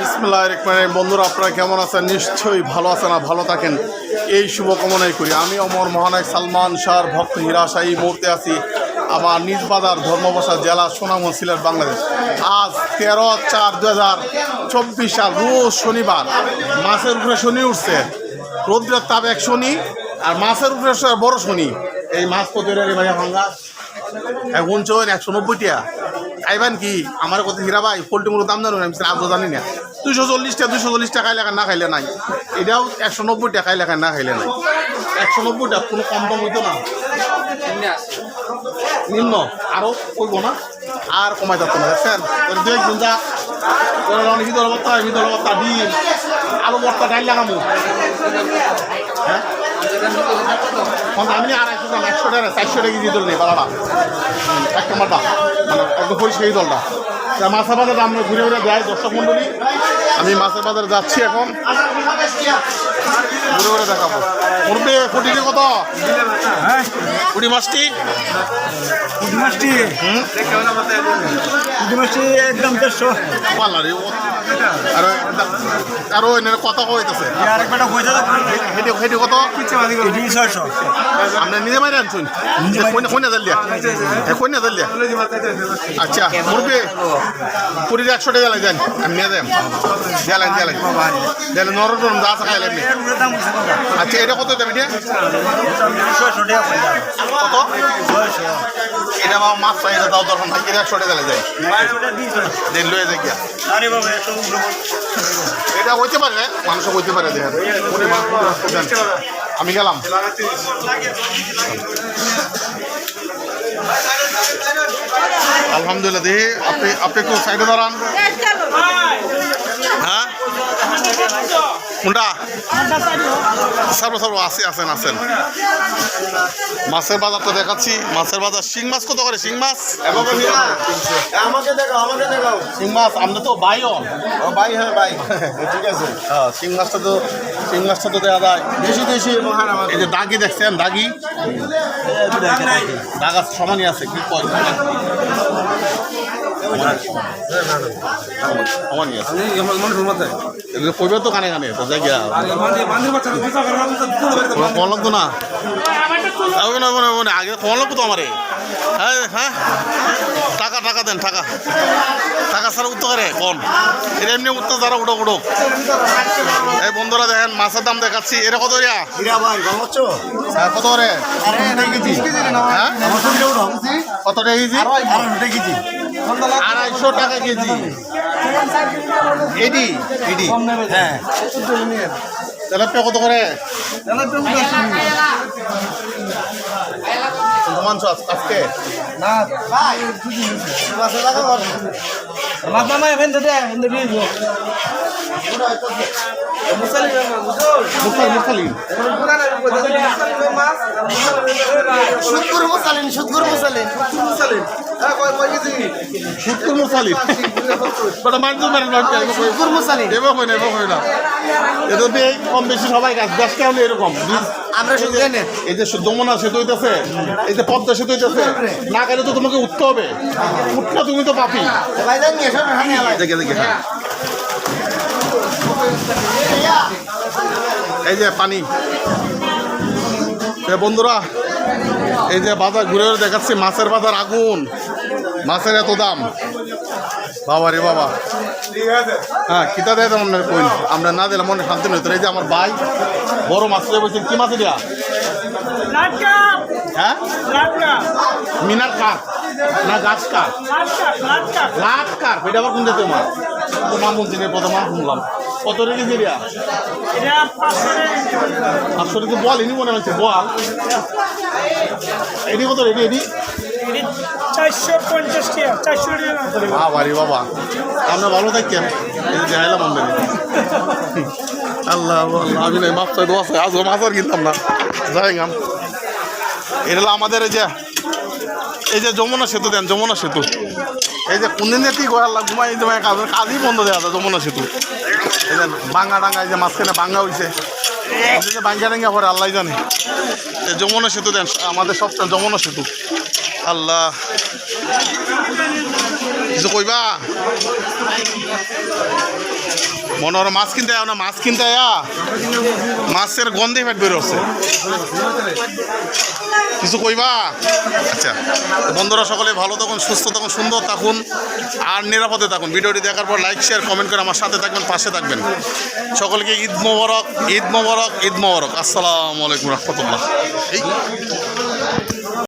বিসমুল্লাহ রহমান বন্ধুরা, আপনারা কেমন আছেন? নিশ্চয়ই ভালো আছেন আর ভালো থাকেন। এই শুভকামনাই করি। আমি অমর মহানায়ক সালমান শাহর ভক্ত হিরাশা এই মুহূর্তে আছি আমার নিজ বাজার ধর্মবাসা জেলা সোনামন সিলেট, বাংলাদেশ। আজ তেরো চার দু হাজার চব্বিশ সাল, রোজ শনিবার। মাছের উপরে শনি উঠছে। রৌদ্রের তাপ এক শনি আর মাছের উপরে বড় শনি। এই মাছ কত রে ভাই ভাঙ্গা এখন চোন, একশো নব্বই খাইবেন কি? আমার কত হীরা ভাই পোল্ট্রি মুরগির দাম জানো? না আমি আজও জানি না। দুশো চল্লিশটা দুশো চল্লিশ টাকা লেখা না খাইলে নাই। এটাও একশো নব্বই টাকা লেখা না খাইলে নাই। একশো নব্বই টাকা কোনো কম দাম হইতো না। নিম্ন আরও কইব না? আর কমাই যাচ্ছে না দেখছেন দু একদিন যা ভিতর বত্তা ভিতর বত্তা ডিম আলু বত্তা ডাইল লাগামো। আমি আড়াইশো গ্রাম একশো টাকা চারশো টাকা কেজি দল নেই বালাটা এক নম্বরটা মানে একদম পরিষ্কার দলটা তা মাছের বাজারে আমরা ঘুরে ঘুরে দেয় দর্শক মন্ডলী আমি মাছের বাজারে যাচ্ছি এখন। ঘুরে ঘুরে দেখাবো। মুরব্বী ফুটিটি কত? হ্যাঁ। ফুটি মাছটি? পুঁটি মাছটি একদম দেড়শো। পাল্লারি আরও আরও এনে কথা কইতেছে। আর একটা পয়সা হেঁটে হেঁটে কত? এটি ছয়শো। আপনি নিজে মাইরে আনছুন কইনা কইনা কইনা জানলিয়া আচ্ছা মুরব্বী পুরীর একশো টাকা জ্বালাই যান আমি নিয়ে যাই। জ্বালাই জ্বালাই জ্বালাই নরম নরম খাইলে কত? আচ্ছা এটা কত দাম এটা? কত? এটা বাবা মাছ চাই এটা দাও দরকার নাই এটা একশো টাকা যায়। দেন লয়ে যাই গিয়া। আরে বাবা একশো এটা হইতে পারে মানুষ হইতে পারে দেখেন। আমি গেলাম। আলহামদুলিল্লাহ দেখি আপনি আপনি একটু সাইডে দাঁড়ান। হ্যাঁ? কোনটা সারবো সারবো আছে আছেন আছেন মাছের বাজারটা দেখাচ্ছি। মাছের বাজার শিং মাছ কত করে? শিং মাছ? আমাকে দেখাও আমাকে দেখাও। শিং মাছ আমরা তো বাইও ভাই হ্যাঁ ভাই ঠিক আছে। হ্যাঁ শিং মাছটা তো শিং মাছটা তো দেওয়া যায়। দেশি দেশি এই যে দাগি দেখছেন দাগি? দাগ আছে সমানই আছে কি কয়? সমানই আছে। এগুলো কইবে তো কানে কানে তো লাগতো না আগে না মনে মনে আগে কম লাগতো আমারে হ্যাঁ হ্যাঁ টাকা টাকা দেন টাকা টাকা ছাড়া উঠতে পারে কোন এটা এমনি উঠতে যারা উঠো উঠো এই বন্ধুরা দেখেন মাছের দাম দেখাচ্ছি এটা কত রিয়া হ্যাঁ, কত করে আরে এটা কেজি হ্যাঁ কত কেজি আড়াইশো টাকা কেজি। এডি এডি। হ্যাঁ। তেলাপিয়া কত করে? সমান আজকে? না মাছ মামা এখান থেকে এখান থেকে মুসালি মুখালি সুদকুর মুসালিন সুদকুর মুসালিন মুসালিন হ্যাঁ মুসালিন মুখালি বড় মানুষ মেরেন সুদকুর মুসালিন এটা দিয়ে কম বেশি সবাই গাছ গাছটা হলে এরকম? আমরা শুধু এই যে যমুনা সেতু হইতেছে এই যে পদ্মা সেতু হইতেছে না গেলে তো তোমাকে উঠতে হবে। উঠলে তুমি তো পাপি। দেখে দেখে হ্যাঁ। এই যে পানি। বন্ধুরা এই যে বাজার ঘুরে ঘুরে দেখাচ্ছি মাছের বাজার আগুন। মাছের এত দাম? বাবা রে বাবা। হ্যাঁ কিতা দেয় তেমন কই আমরা না দিলে মনে শান্তি নইতো এই যে আমার ভাই বড় মাছ দিয়ে বলছেন কি মাছ দিয়া হ্যাঁ? মিনার না গাছ লাট এটা আবার কোন নাম বলছি প্রথম নাম শুনলাম। কত রেখে দিয়া পাঁচশো বল? ইনি মনে হচ্ছে বল। এটি কত রেডি এটি বাবা। আমরা ভালো নাই আমাদের এই যে এই যে যমুনা সেতু দেন, যমুনা সেতু। এই যে কোন দিন যে কি তোমার কাজ কাজই বন্ধ দেওয়া যমুনা সেতু। এই যে বাঙ্গা ডাঙ্গা এই যে মাঝখানে বাঙ্গা হয়েছে বাঙ্গা ডাঙ্গা পরে আল্লাহ জানে। যমুনা সেতু দেন, আমাদের সবসময় যমুনা সেতু। আল্লাহ কিছু কইবা? মনে হয় মাছ কিনতে না, মাছ কিনতে আয়া? মাছের গন্ধে পেট বেরোচ্ছে কিছু কইবা? আচ্ছা বন্ধুরা সকলে ভালো থাকুন, সুস্থ থাকুন, সুন্দর থাকুন, আর নিরাপদে থাকুন। ভিডিওটি দেখার পর লাইক শেয়ার কমেন্ট করে আমার সাথে থাকবেন, পাশে থাকবেন। সকলকে ঈদ মোবারক ঈদ মোবারক ঈদ মোবারক। আসসালামু আলাইকুম রহমতুল্লাহ।